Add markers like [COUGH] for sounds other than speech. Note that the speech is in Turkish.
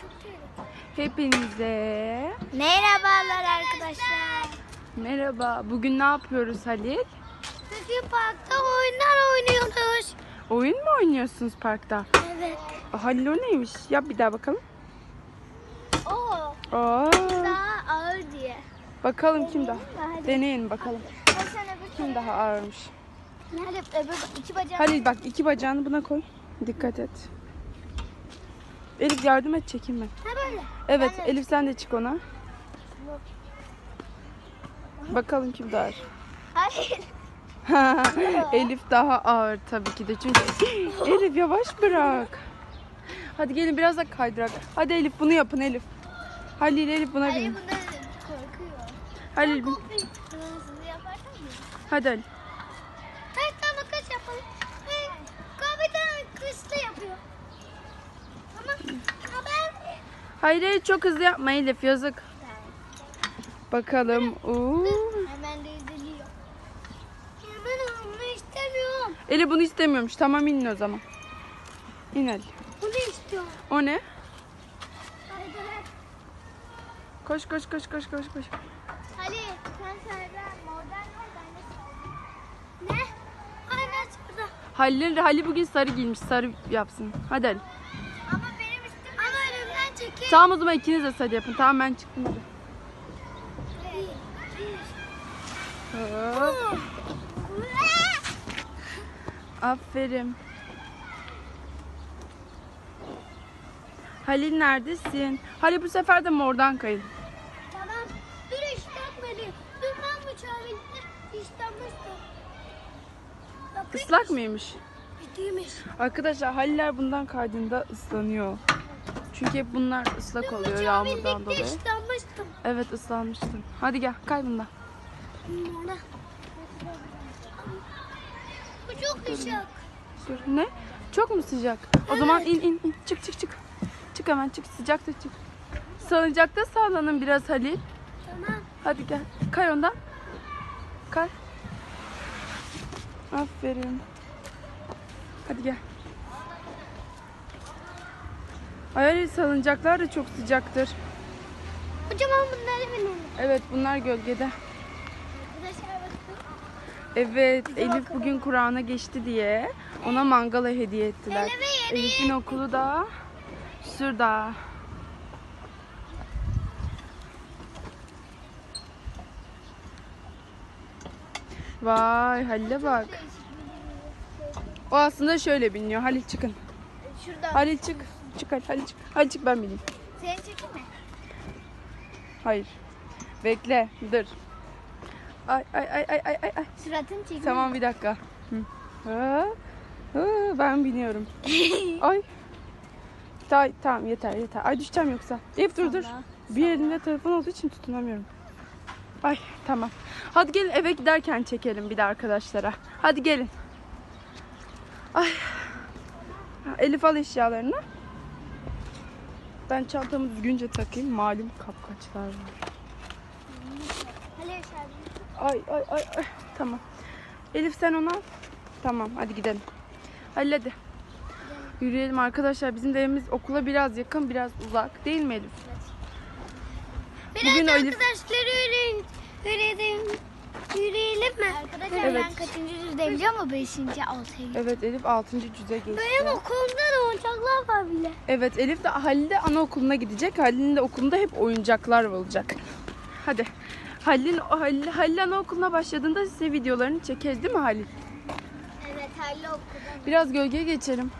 çok tehlikeli. Hepinize Merhabalar arkadaşlar. merhaba. Bugün ne yapıyoruz Halil? Bugün parkta oyunlar oynuyoruz. Oyun mu oynuyorsunuz parkta? Evet. Halil o neymiş? Yap bir daha bakalım. O Aa, daha ağır diye. bakalım kim daha? Hadi. Deneyin bakalım. Bir Kim daha ağırmış? Nerede öbür iki bacağım. Halil bak iki bacağını buna koy. Dikkat et. Elif yardım et çekinme. Ha böyle. Evet Ben Elif sen de çık ona. Bakalım kim daha ağır. Hayır. [LAUGHS] Elif daha ağır tabii ki de çünkü [LAUGHS] Elif yavaş bırak. Hadi gelin biraz da kaydırak. Hadi Elif bunu yapın Elif. Halil Elif buna Hayır binin. korkuyor. Halil bin. Hadi Halil. Hayır tamam kaç yapalım. Hayır. Kapıdan kışlı yapıyor. Tamam. Ha ben. Hayır hayır çok hızlı yapma Elif yazık. Bakalım. Oo. Hemen de üzülüyor. Hemen onu istemiyorum. Elif bunu istemiyormuş. Tamam inin o zaman. İn Halil. Bunu istiyorum. O ne? Hadi hadi. Koş koş koş koş koş koş. Ali sen ben de söyleyeyim. Ne? Aynen şurada. Halil, Halil bugün sarı giymiş. Sarı yapsın. Hadi Halil. Tamam o zaman ikiniz de sarı yapın. Tamam ben çıktım. Hadi. Hop. Aferin. Halil neredesin? Halil bu sefer de mordan kayın. Tamam. Dur işlenmeli. Dur ben. Bakın. Islak mıymış? Bittiymiş. Arkadaşlar Haliller bundan kaydığında ıslanıyor. Çünkü hep bunlar ıslak oluyor yağmurdan dolayı. işlenmiştim. Evet ıslanmıştın. Hadi gel kay bundan. Ona. Bu çok sıcak. Dur. Ne? Çok mu sıcak? O zaman in in in. Çık çık çık. Çık hemen çık. Sıcakta çık. Salıncakta sallanın biraz Halil. Tamam. Hadi gel. Kay ondan. Kay. Aferin. Hadi gel. Ay Halil salıncaklar da çok sıcaktır. Kocaman bunları binelim. Evet bunlar gölgede. Evet Elif bugün Kur'an'a geçti diye ona mangala hediye ettiler. Elif'in okulu da şurada. Vay Halil'e bak. O aslında şöyle biniyor. Halil çıkın. Şurada. Halil çık. Çık Halil, Halil çık. Halil çık ben bineyim. Seni çekeyim mi? Hayır. Bekle. Dur. Ay ay ay ay ay ay. ay. Suratını çekeyim. Tamam bir dakika. Hı. Ha, ha, ben biniyorum. [LAUGHS] Ay. Ta, tamam yeter yeter. Ay düşeceğim yoksa. Elif dur dur. Bir elimde telefon olduğu için tutunamıyorum. Ay tamam. Hadi gelin eve giderken çekelim bir de arkadaşlara. Hadi gelin. Ay. Elif al eşyalarını. Ben çantamı düzgünce takayım. Malum kapkaçlar var. Ay ay ay ay. Tamam. Elif sen onu al. Tamam hadi gidelim. Halil hadi. Yürüyelim arkadaşlar. Bizim de evimiz okula biraz yakın, biraz uzak. Değil mi Elif? Biraz Bugün da Elif- arkadaşları yürüyün. Yürüyelim. Mi? Arkadaşlar Evet. ben kaçıncı yüzdeyim biliyor musun? Beşinci, altıncı. Evet Elif 6. cüze geçti. Benim okulumda da oyuncaklar var bile. Evet Elif de Halil de anaokuluna gidecek. Halil'in de okulunda hep oyuncaklar olacak. Hadi. Halil, Halil, Halil anaokuluna başladığında size videolarını çekeriz değil mi Halil? Evet, Halil okulda. Biraz gölgeye geçelim.